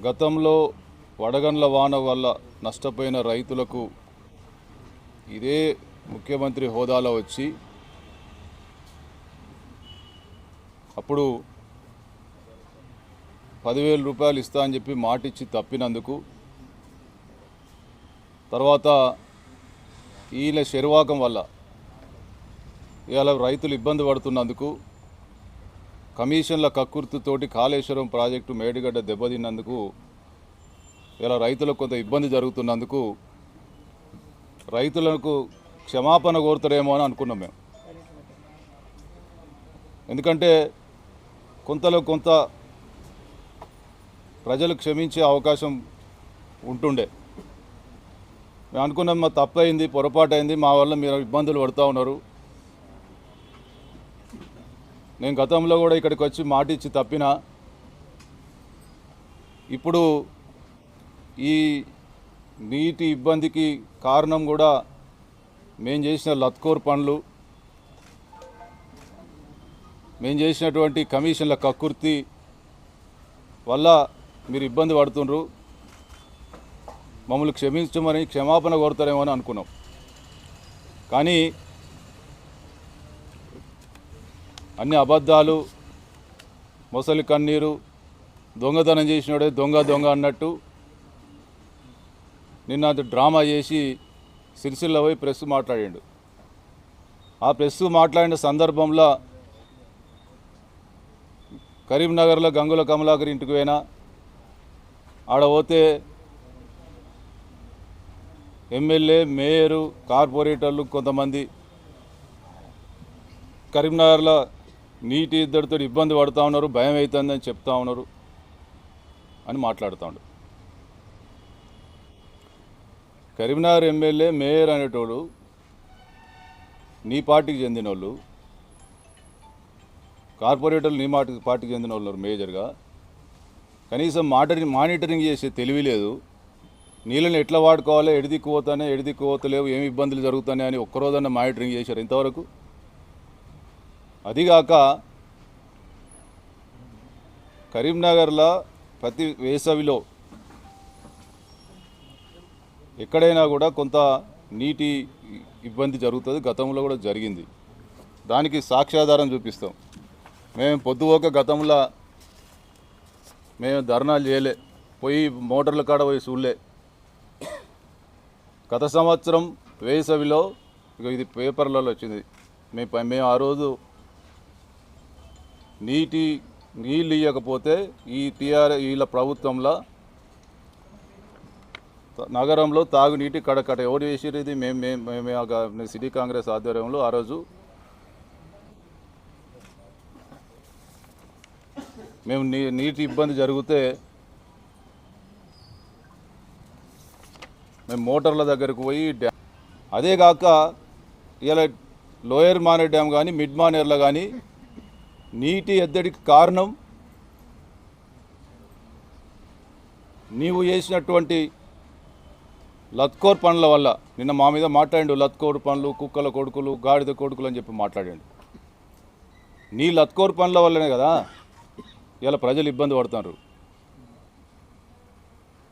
గతంలో వడగండ్ల వాన వల్ల నష్టపోయిన రైతులకు ఇదే ముఖ్యమంత్రి హోదాలో వచ్చి అప్పుడు పదివేల రూపాయలు ఇస్తా అని చెప్పి మాటిచ్చి తప్పినందుకు తర్వాత ఈయన శరువాకం వల్ల ఇవాళ రైతులు ఇబ్బంది పడుతున్నందుకు కమిషన్ల కక్కుర్తితోటి కాళేశ్వరం ప్రాజెక్టు మేడిగడ్డ దెబ్బతిన్నందుకు ఇలా రైతులకు కొంత ఇబ్బంది జరుగుతున్నందుకు రైతులకు క్షమాపణ కోరుతారేమో అని అనుకున్నాం మేము. ఎందుకంటే కొంతలో కొంత ప్రజలు క్షమించే అవకాశం ఉంటుండే. మేము అనుకున్నాం మా తప్పైంది పొరపాటు అయింది మా వల్ల మీరు ఇబ్బందులు పడుతూ ఉన్నారు. నేను గతంలో కూడా ఇక్కడికి వచ్చి మాట ఇచ్చి తప్పిన ఇప్పుడు ఈ నీటి ఇబ్బందికి కారణం కూడా మేము చేసిన లత్కోర్ పనులు మేము చేసినటువంటి కమిషన్ల కక్కుర్తి వల్ల మీరు ఇబ్బంది పడుతుండ్రు. మమ్మల్ని క్షమించమని క్షమాపణ కోరుతారేమో అని అనుకున్నాం. కానీ అన్ని అబద్ధాలు మొసలి కన్నీరు దొంగతనం చేసినాడే దొంగ దొంగ అన్నట్టు నిన్న డ్రామా చేసి సిరిసిల్ల పోయి ప్రెస్ మాట్లాడాడు. ఆ ప్రెస్ మాట్లాడిన సందర్భంలో కరీంనగర్లో గంగుల కమలాకర్ ఇంటికి పోయినా ఆడ పోతే ఎమ్మెల్యే మేయరు కార్పొరేటర్లు కొంతమంది కరీంనగర్లో నీటి ఇద్దరితో ఇబ్బంది పడుతూ ఉన్నారు భయం అవుతుందని చెప్తా ఉన్నారు అని మాట్లాడుతూ ఉండు. కరీంనగర్ ఎమ్మెల్యే మేయర్ అనేటోడు నీ పార్టీకి చెందిన వాళ్ళు కార్పొరేటర్లు నీ మాట పార్టీకి చెందిన వాళ్ళు మేజర్గా. కనీసం మాటరింగ్ మానిటరింగ్ చేసే తెలివి లేదు. నీళ్ళని ఎట్లా వాడుకోవాలో ఎడిదిక్కుపోతానే ఎడిదిక్కుపోతలేవు ఏమి ఇబ్బందులు జరుగుతాయి అని ఒక్కరోజన్నా మానిటరింగ్ చేశారు ఇంతవరకు? అదిగాక కరీంనగర్లో ప్రతి వేసవిలో ఎక్కడైనా కూడా కొంత నీటి ఇబ్బంది జరుగుతుంది. గతంలో కూడా జరిగింది. దానికి సాక్ష్యాధారం చూపిస్తాం. మేము పొద్దుపోక గతంలో మేము ధర్నాలు చేయలే. పోయి మోటార్ల కాడ పోయి చూడలే. గత సంవత్సరం వేసవిలో ఇది పేపర్లలో వచ్చింది. మేము మేము ఆ రోజు నీటి నీళ్ళు ఇవ్వకపోతే ఈ టీఆర్ వీళ్ళ ప్రభుత్వంలో నగరంలో తాగునీటి కడకట. ఎవరు వేసిరు ఇది? మేము మేము మేమే సిటీ కాంగ్రెస్ ఆధ్వర్యంలో ఆ రోజు మేము నీ నీటి ఇబ్బంది జరిగితే మేము మోటార్ల దగ్గరకు పోయి డ్యా అదే కాక ఇలా లోయర్ మానేర్ డ్యామ్ కానీ మిడ్ మానేర్లో కానీ నీటి ఎద్దడికి కారణం నీవు చేసినటువంటి లత్కోర్ పనుల వల్ల నిన్న మా మీద మాట్లాడిండు లత్కోర్ పనులు కుక్కల కొడుకులు గాడిద కొడుకులు అని చెప్పి మాట్లాడాడు. నీ లత్కోర్ పనుల వల్లనే కదా ఇలా ప్రజలు ఇబ్బంది పడుతున్నారు.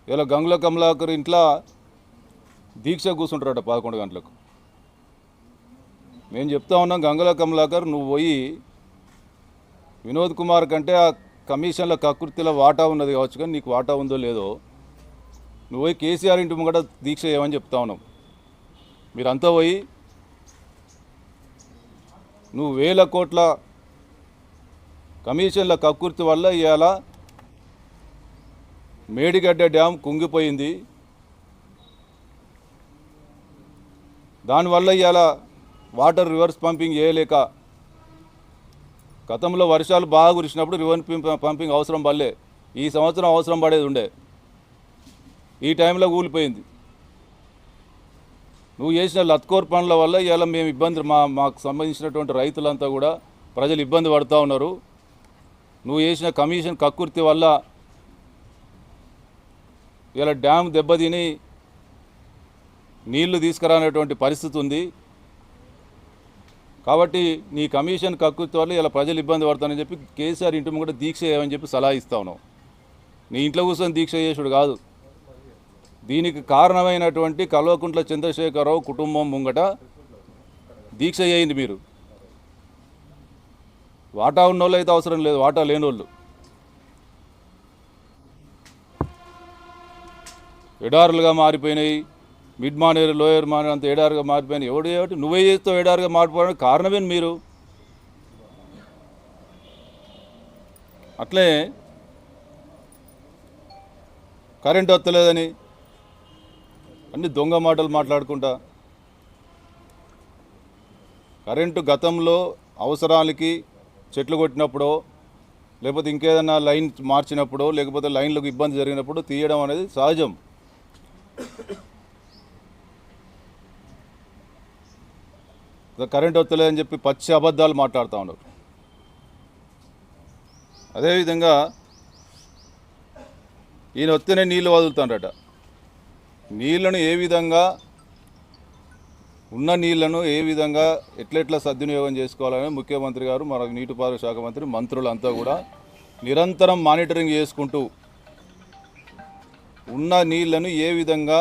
ఇలా గంగుల కమలాకర్ ఇంట్లో దీక్ష కూర్చుంటారట పదకొండు గంటలకు. మేము చెప్తా ఉన్నాం గంగుల కమలాకర్ నువ్వు పోయి వినోద్ కుమార్ కంటే ఆ కమిషన్ల కకృతిలో వాటా ఉన్నది కావచ్చు కానీ నీకు వాటా ఉందో లేదో నువ్వు పోయి కేసీఆర్ ఇంటి ముంగట దీక్ష చేయమని చెప్తా ఉన్నాం మీరంతా పోయి నువ్వు వేల కోట్ల కమిషన్ల కక్కుర్తి వల్ల ఇవాళ మేడిగడ్డ డ్యామ్ కుంగిపోయింది. దానివల్ల ఇవాళ వాటర్ రివర్స్ పంపింగ్ చేయలేక గతంలో వర్షాలు బాగా కురిసినప్పుడు రివర్న్ పంప- పంపింగ్ అవసరం పడలే. ఈ సంవత్సరం అవసరం పడేది ఉండే. ఈ టైంలో కూలిపోయింది. నువ్వు చేసిన లత్కోర్ పనుల వల్ల ఇవాళ మేము ఇబ్బంది మా మాకు సంబంధించినటువంటి రైతులంతా కూడా ప్రజలు ఇబ్బంది పడుతూ ఉన్నారు. నువ్వు చేసిన కమిషన్ కక్కుర్తి వల్ల ఇలా డ్యామ్ దెబ్బతిని నీళ్ళు తీసుకురానటువంటి పరిస్థితి ఉంది. కాబట్టి నీ కమిషన్ కక్కుర్తి ఇలా ప్రజలు ఇబ్బంది పడతానని చెప్పి కేసీఆర్ ఇంటి ముంగట దీక్ష చేయమని చెప్పి సలహా ఇస్తా ఉన్నావు. నీ ఇంట్లో కూర్చొని దీక్ష చేసుడు కాదు. దీనికి కారణమైనటువంటి కల్వకుంట్ల చంద్రశేఖరరావు కుటుంబం ముంగట దీక్ష చేయండి మీరు. వాటా ఉన్నోళ్ళు అయితే అవసరం లేదు వాటా లేనోళ్ళు. ఎడారులుగా మారిపోయినాయి. మిడ్ మానేరు లోయర్ మానేరు అంత ఏడారుగా మారిపోయినాయి ఎవడు ఏమిటి? నువ్వే చేస్తూ ఏడారుగా మారిపోవడానికి కారణమే మీరు? అట్లే కరెంట్ వస్తలేదని అన్ని దొంగ మాటలు మాట్లాడుకుంటా. కరెంటు గతంలో అవసరాలకి చెట్లు కొట్టినప్పుడో లేకపోతే ఇంకేదన్నా లైన్ మార్చినప్పుడో లేకపోతే లైన్లకు ఇబ్బంది జరిగినప్పుడు తీయడం అనేది సహజం. కరెంట్ వస్తలేదని చెప్పి పచ్చి అబద్ధాలు మాట్లాడుతూ ఉన్నారు. అదేవిధంగా ఈయన వస్తేనే నీళ్ళు వదులుతాడట నీళ్ళను ఏ విధంగా ఉన్న నీళ్ళను ఏ విధంగా ఎట్లెట్లా సద్వినియోగం చేసుకోవాలని ముఖ్యమంత్రి గారు మన నీటిపారుదల శాఖ మంత్రి మంత్రులంతా కూడా నిరంతరం మానిటరింగ్ చేసుకుంటూ ఉన్న నీళ్ళను ఏ విధంగా